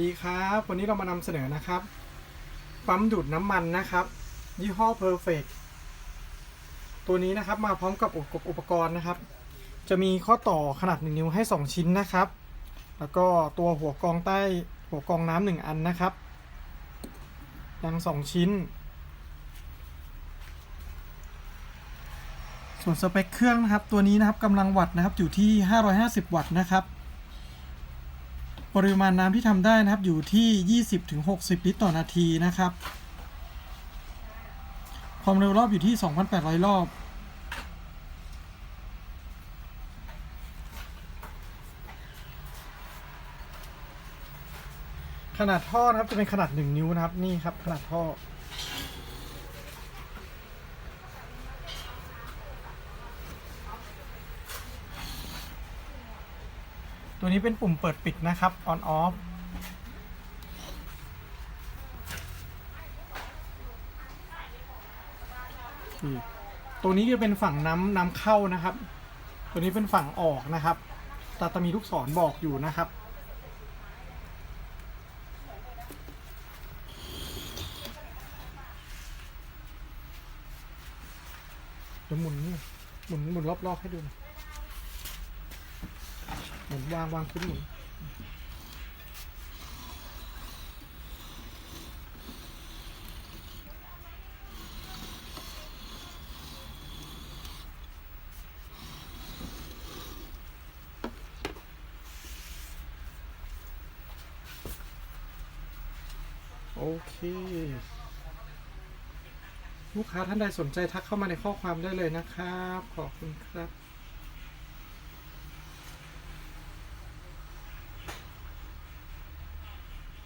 ดีครับ วันนี้เรามานำเสนอนะครับ ปั๊มดูดน้ำมันนะครับ ยี่ห้อ Perfect ตัวนี้นะครับมาพร้อมกับอุปกรณ์นะครับ จะมีข้อต่อขนาด 1 นิ้วให้ 2 ชิ้นนะครับ แล้วก็ตัวหัวกองใต้หัวกองน้ำหนึ่งอันนะครับยัง 2 ชิ้น ส่วนสเปคเครื่องนะครับ ตัวนี้นะครับกำลังวัตต์นะครับอยู่ที่ 550 วัตต์นะครับ ปริมาณน้ำที่ทำได้นะครับอยู่ที่ 20-60 ลิตรต่อนาทีนะครับ ความเร็วรอบอยู่ที่ 2,800 รอบ ขนาดท่อนะครับจะเป็นขนาด 1 นิ้วนะครับ นี่ครับขนาดท่อ ตัวนี้เป็นปุ่มเปิดปิดนะครับ on off ตัวนี้จะเป็นฝั่งน้ำน้ำเข้านะครับ ตัวนี้เป็นฝั่งออกนะครับต่จะมีลูกศรบอกอยู่นะครับ เดี๋ยวหมุนนี่หมุนหมุนรอบๆให้ดูน่อย หมุนวางวางขึ้นหมุนโอเค ลูกค้าท่านใดสนใจทักเข้ามาในข้อความได้เลยนะครับ ขอบคุณครับ